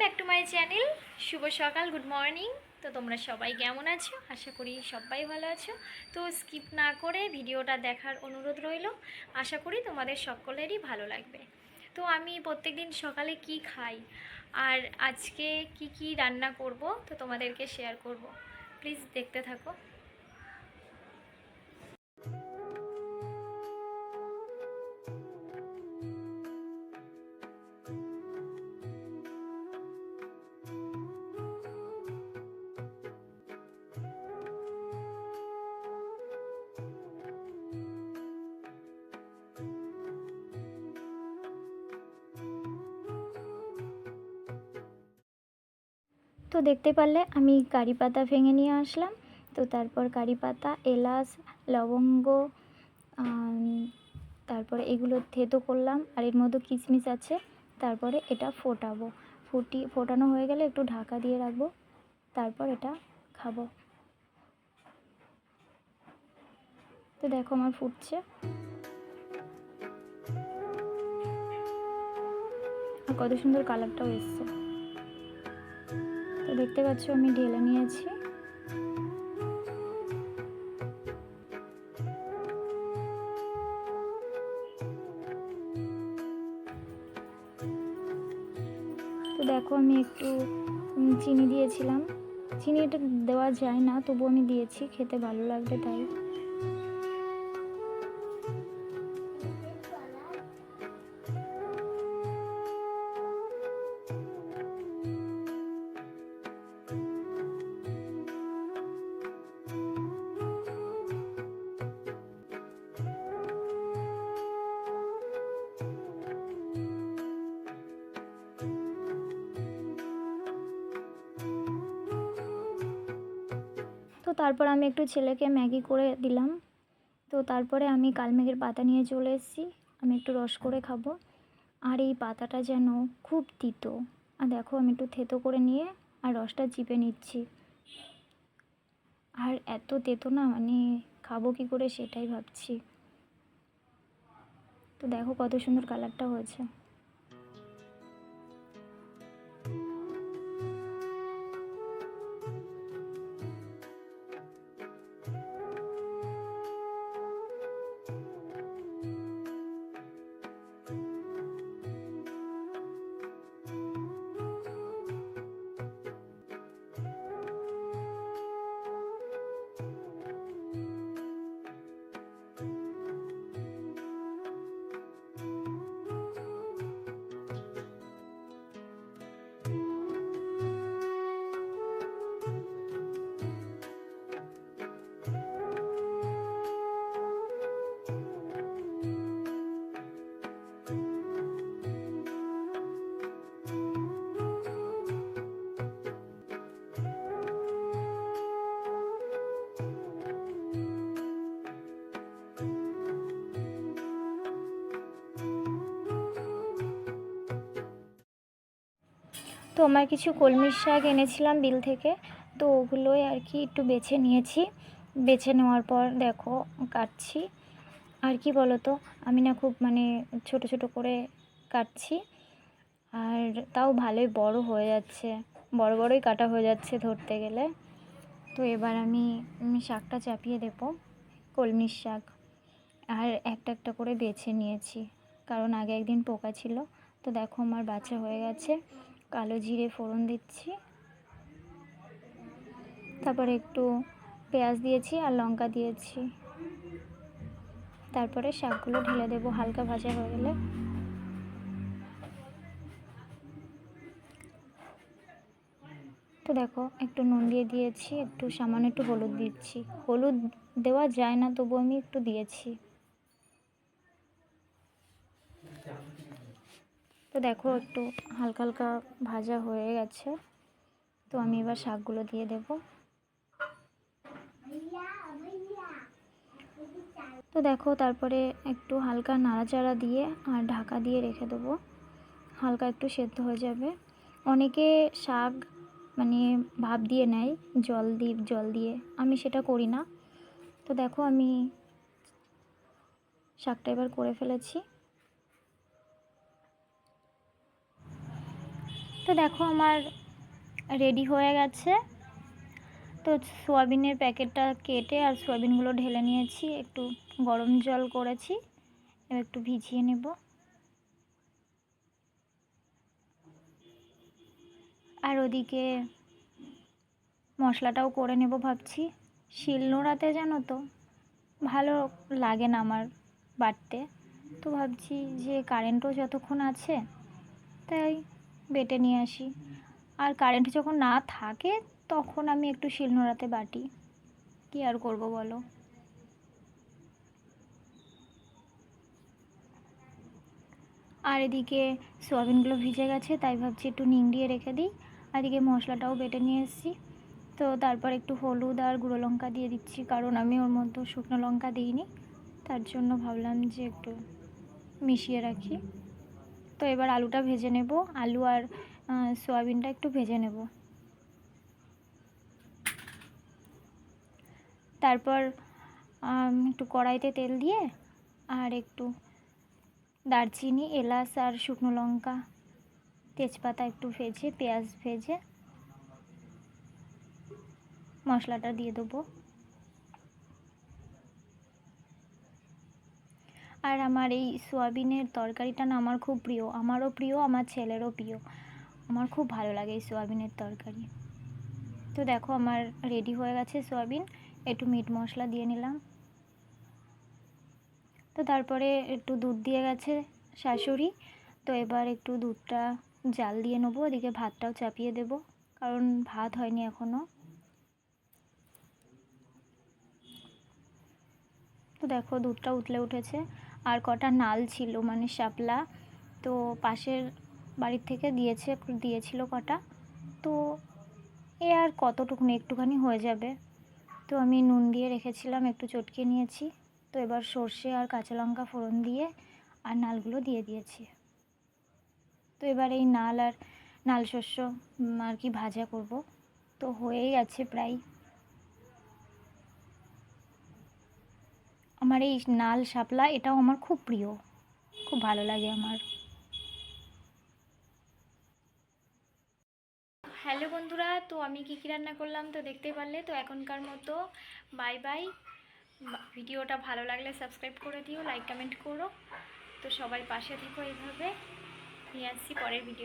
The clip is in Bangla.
Back to my channel. শুভ সকাল, গুড মর্নিং। তো তোমরা সবাই কেমন আছো? আশা করি সবাই ভালো আছো। তো স্কিপ না করে ভিডিওটা দেখার অনুরোধ রইল। আশা করি তোমাদের সকলেরই ভালো লাগবে। তো আমি প্রত্যেকদিন সকালে কি খাই? আর আজকে কি কি রান্না করব? তো তোমাদেরকে শেয়ার করব। প্লিজ দেখতে থাকো। তো দেখতে পারলে আমি কারি পাতা ভেঙে নিয়ে আসলাম। তো তারপর কারি পাতা, এলাচ, লবঙ্গ তারপরে এগুলো থেতো করলাম। আর এর মধ্যে কিশমিশ আছে, তারপরে এটা ফোটাবো। ফুটি, ফোটানো হয়ে গেলে একটু ঢাকা দিয়ে রাখব, তারপর এটা খাব। তো দেখো আমার ফুটছে। কত সুন্দর কালারটাও এসছে। দেখতে পাচ্ছ, আমি ঢেলে নিয়েছি। তো দেখো, আমি একটু চিনি দিয়েছিলাম। চিনি এটা দেওয়া যায় না তবু আমি দিয়েছি, খেতে ভালো লাগবে তাই। তারপর আমি একটু ছেলেকে ম্যাগি করে দিলাম। তো তারপরে আমি কালমেঘের পাতা নিয়ে চলে এসেছি। আমি একটু রস করে খাব। আর এই পাতাটা যেন খুব তিতো। আর দেখো, আমি একটু থেতো করে নিয়ে আর রসটা চিপে নিচ্ছি। আর এত তেতো না মানে খাব কি করে সেটাই ভাবছি। তো দেখো কত সুন্দর কালারটা হয়েছে। তো আমার কিছু কলমির শাক এনেছিলাম বিল থেকে, তো ওগুলোই আর কি একটু বেছে নিয়েছি। বেছে নেওয়ার পর দেখো, কাটছি। আর কি বলো তো আমি না খুব মানে ছোট ছোট করে কাটছি। আর তাও ভালোই বড় হয়ে যাচ্ছে, বড়, বড়ই কাটা হয়ে যাচ্ছে ধরতে গেলে। তো এবার আমি শাকটা চাপিয়ে দেবো, কলমির শাক। আর একটা একটা করে বেছে নিয়েছি, কারণ আগে একদিন পোকা ছিল। তো দেখো আমার বাচ্চা হয়ে গেছে। কালো জিরে ফোড়ন দিচ্ছি। তারপরে একটু পেঁয়াজ দিয়েছি আর লঙ্কা দিয়েছি। তারপরে শাকগুলো ঢেলে দেবো, হালকা ভাজা হয়ে গেলে। তো দেখো, একটু নুন দিয়ে দিয়েছি, একটু সামান্য একটু হলুদ দিচ্ছি। হলুদ দেওয়া যায় না, তবু আমি একটু দিয়েছি। তো দেখো একটু হালকা হালকা ভাজা হয়ে গেছে। তো আমি এবার শাকগুলো দিয়ে দেব। তো দেখো তারপরে একটু হালকা নাড়াচাড়া দিয়ে আর ঢাকা দিয়ে রেখে দেবো। হালকা একটু সেদ্ধ হয়ে যাবে। অনেকে শাক মানে ভাপ দিয়ে নেয়, জল দিয়ে জল দিয়ে। আমি সেটা করি না। তো দেখো আমি শাকটা এবার করে ফেলেছি। তো দেখো আমার রেডি হয়ে গেছে। তো সোয়াবিনের প্যাকেটটা কেটে আর সোয়াবিনগুলো ঢেলে নিয়েছি। একটু গরম জল করেছি, এবার একটু ভিজিয়ে নেব। আর ওদিকে মশলাটাও করে নেব ভাবছি। শিলনোড়াতে জানো তো, ভালো লাগে না আমার বাটতে। তো ভাবছি যে কারেন্টও যতক্ষণ আছে, তাই বেটে নিয়ে আসি। আর কারেন্ট যখন না থাকে, তখন আমি একটু শিলনোড়াতে বাটি। কী আর করব বলো? আর এদিকে সোয়াবিনগুলো ভিজে গেছে, তাই ভাবছি একটু নিংড়িয়ে রেখে দিই। আর এদিকে মশলাটাও বেটে নিয়ে এসেছি। তো তারপর একটু হলুদ আর গুঁড়ো লঙ্কা দিয়ে দিচ্ছি, কারণ আমি ওর মধ্যে শুকনো লঙ্কা দিইনি। তার জন্য ভাবলাম যে একটু মিশিয়ে রাখি। তো এবার আলুটা ভেজে নেব। আলু আর সয়াবিনটা একটু ভেজে নেব। তারপর একটু কড়াইতে তেল দিয়ে আর একটু দারচিনি, এলাচ আর শুকনো লঙ্কা, তেজপাতা একটু ভেজে, পেঁয়াজ ভেজে মশলাটা দিয়ে দেবো। আর আমার এই সোয়াবিনের তরকারিটা না আমার খুব প্রিয়। আমারও প্রিয়, আমার ছেলেরও প্রিয়। আমার খুব ভালো লাগে এই সোয়াবিনের তরকারি। তো দেখো আমার রেডি হয়ে গেছে সোয়াবিন। একটু মিট মশলা দিয়ে নিলাম। তো তারপরে একটু দুধ দিয়ে গেছে শাশুড়ি। তো এবার একটু দুধটা জাল দিয়ে নেব, ওদিকে ভাতটাও চাপিয়ে দেব, কারণ ভাত হয়নি এখনও তো দেখো দুধটা উতলে উঠেছে। আর কটা নাল ছিল মানে শাপলা। তো পাশের বাড়ির থেকে দিয়েছে, দিয়েছিল কটা। তো এ আর কতটুকুনি, একটুখানি হয়ে যাবে। তো আমি নুন দিয়ে রেখেছিলাম, একটু চটকে নিয়েছি। তো এবার সর্ষে আর কাঁচা লঙ্কা ফোড়ন দিয়ে আর নালগুলো দিয়ে দিয়েছি। তো এবার এই নাল আর নাল শস্য আর কি ভাজা করব। তো হয়েই আছে প্রায়। আমার এই নাল শাপলা এটাও আমার খুব প্রিয়। খুব ভালো লাগে আমার। হ্যালো বন্ধুরা, তো আমি কী কী রান্না করলাম তো দেখতে পারলে? তো এখনকার মতো বাই বাই ভিডিওটা ভালো লাগলে সাবস্ক্রাইব করে দিও লাইক কমেন্ট করো। তো সবাই পাশে থেকো এইভাবে। নিয়ে আসছি পরের ভিডিও